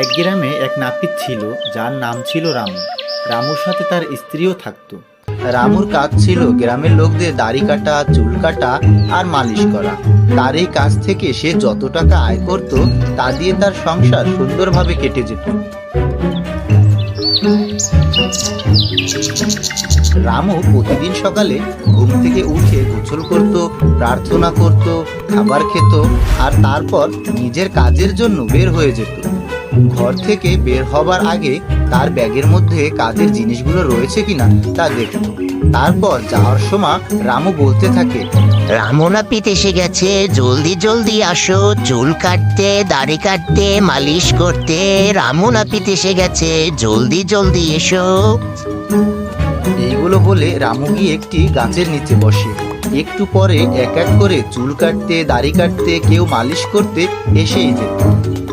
এক গ্রামে এক নাপিত ছিল, যার নাম ছিল রামু। রামুর সাথে তার স্ত্রীও থাকতো। রামুর কাজ ছিল গ্রামের লোকদের দাড়ি কাটা, চুল কাটা আর মালিশ করা। তার এই কাজ থেকে সে যত টাকা আয় করত, তা দিয়ে তার সংসার সুন্দরভাবে কেটে যেত। রামু প্রতিদিন সকালে ঘুম থেকে উঠে গোসল করত, প্রার্থনা করত, খাবার খেত আর তারপর নিজের কাজের জন্য বের হয়ে যেত। ঘর থেকে বের হবার আগে তার ব্যাগের মধ্যে কাজের জিনিসগুলো রয়েছে কিনা তা দেখত তারপর যাওয়ার সময় রামু বলতে থাকে রামনাপিত এসে গেছে জলদি জলদি আসো চুল কাটতে দাড়ি কাটতে মালিশ করতে রামনাপিত এসে গেছে জলদি জলদি এসো। এইগুলো বলে রামু গিয়ে একটি গাছের নিচে বসে। একটু পরে এক এক করে চুল কাটতে দাড়ি কাটতে কেউ মালিশ করতে এসেই যেত।